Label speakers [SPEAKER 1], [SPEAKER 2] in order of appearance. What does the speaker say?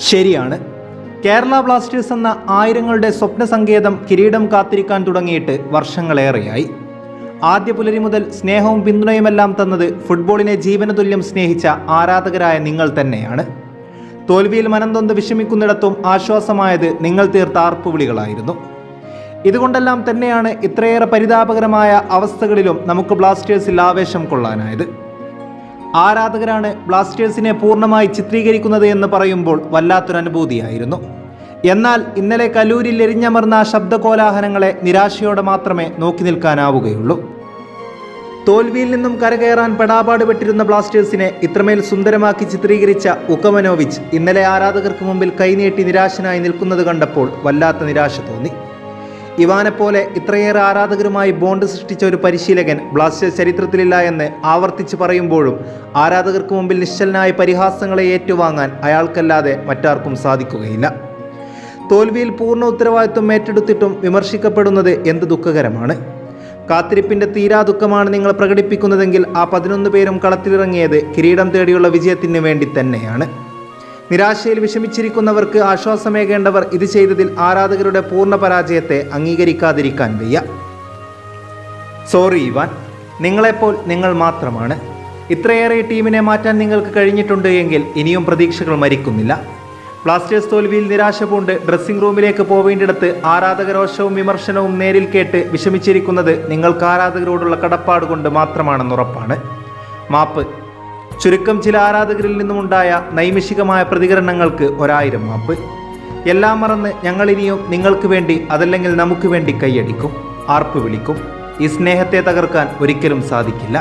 [SPEAKER 1] ശരിയാണ്. കേരള ബ്ലാസ്റ്റേഴ്സ് എന്ന ആയിരങ്ങളുടെ സ്വപ്ന സങ്കേതം കിരീടം കാത്തിരിക്കാൻ തുടങ്ങിയിട്ട് വർഷങ്ങളേറെയായി. ആദ്യ പുലരി മുതൽ സ്നേഹവും പിന്തുണയുമെല്ലാം തന്നത് ഫുട്ബോളിനെ ജീവനതുല്യം സ്നേഹിച്ച ആരാധകരായ നിങ്ങൾ തന്നെയാണ്. തോൽവിയിൽ മനംതൊന്ന് വിഷമിക്കുന്നിടത്തും ആശ്വാസമായത് നിങ്ങൾ തീർത്ത ആർപ്പുവിളികളായിരുന്നു. ഇതുകൊണ്ടെല്ലാം തന്നെയാണ് ഇത്രയേറെ പരിതാപകരമായ അവസ്ഥകളിലും നമുക്ക് ബ്ലാസ്റ്റേഴ്സിൽ ആവേശം കൊള്ളാനായത്. ആരാധകരാണ് ബ്ലാസ്റ്റേഴ്സിനെ പൂർണമായി ചിത്രീകരിക്കുന്നത് എന്ന് പറയുമ്പോൾ വല്ലാത്തൊരനുഭൂതിയായിരുന്നു. എന്നാൽ ഇന്നലെ കലൂരിൽ എരിഞ്ഞമർന്ന ശബ്ദകോലാഹലങ്ങളെ നിരാശയോടെ മാത്രമേ നോക്കി നിൽക്കാനാവുകയുള്ളൂ. തോൽവിയിൽ നിന്നും കരകയറാൻ പെടാപാട് പെട്ടിരുന്ന ബ്ലാസ്റ്റേഴ്സിനെ ഇത്രമേൽ സുന്ദരമാക്കി ചിത്രീകരിച്ച ഉക്കമനോവിച്ച് ഇന്നലെ ആരാധകർക്ക് മുമ്പിൽ കൈനീട്ടി നിരാശനായി നിൽക്കുന്നത് കണ്ടപ്പോൾ വല്ലാത്ത നിരാശ തോന്നി. ഇവാനെപ്പോലെ ഇത്രയേറെ ആരാധകരുമായി ബോണ്ട് സൃഷ്ടിച്ച ഒരു പരിശീലകൻ ബ്ലാസ്റ്റേഴ്സ് ചരിത്രത്തിലില്ല എന്ന് ആവർത്തിച്ച് പറയുമ്പോഴും ആരാധകർക്ക് മുമ്പിൽ നിശ്ചലനായ പരിഹാസങ്ങളെ ഏറ്റുവാങ്ങാൻ അയാൾക്കല്ലാതെ മറ്റാർക്കും സാധിക്കുകയില്ല. തോൽവിയിൽ പൂർണ ഉത്തരവാദിത്വം ഏറ്റെടുത്തിട്ടും വിമർശിക്കപ്പെടുന്നത് എന്ത് ദുഃഖകരമാണ്? കാത്തിരിപ്പിന്റെ തീരാ ദുഃഖമാണ് നിങ്ങൾ പ്രകടിപ്പിക്കുന്നതെങ്കിൽ ആ പതിനൊന്ന് പേരും കളത്തിലിറങ്ങിയത് കിരീടം തേടിയുള്ള വിജയത്തിന് വേണ്ടി തന്നെയാണ്. നിരാശയിൽ വിഷമിച്ചിരിക്കുന്നവർക്ക് ആശ്വാസമേകേണ്ടവർ ഇത് ചെയ്തതിൽ ആരാധകരുടെ പൂർണ പരാജയത്തെ അംഗീകരിക്കാതിരിക്കാൻ വയ്യ. സോറി ഇവാൻ നിങ്ങളെപ്പോൾ നിങ്ങൾ മാത്രമാണ്. ഇത്രയേറെ ടീമിനെ മാറ്റാൻ നിങ്ങൾക്ക് കഴിഞ്ഞിട്ടുണ്ട് എങ്കിൽ ഇനിയും പ്രതീക്ഷകൾ മരിക്കുന്നില്ല. ബ്ലാസ്റ്റേഴ്സ് തോൽവിയിൽ നിരാശ പൂണ്ട് ഡ്രസ്സിംഗ് റൂമിലേക്ക് പോവേണ്ടിടത്ത് ആരാധകരോഷവും വിമർശനവും നേരിൽ കേട്ട് വിഷമിച്ചിരിക്കുന്നത് നിങ്ങൾക്ക് ആരാധകരോടുള്ള കടപ്പാട് കൊണ്ട് മാത്രമാണെന്നുറപ്പാണ്. മാപ്പ് ചുരുക്കം ചില ആരാധകരിൽ നിന്നുമുണ്ടായ നൈമിഷികമായ പ്രതികരണങ്ങൾക്ക് ഒരായിരം മാപ്പ്. എല്ലാം മറന്ന് ഞങ്ങളിനിയും നിങ്ങൾക്ക് വേണ്ടി അതല്ലെങ്കിൽ നമുക്ക് വേണ്ടി കൈയടിക്കും ആർപ്പ് വിളിക്കും ഈ സ്നേഹത്തെ തകർക്കാൻ ഒരിക്കലും സാധിക്കില്ല.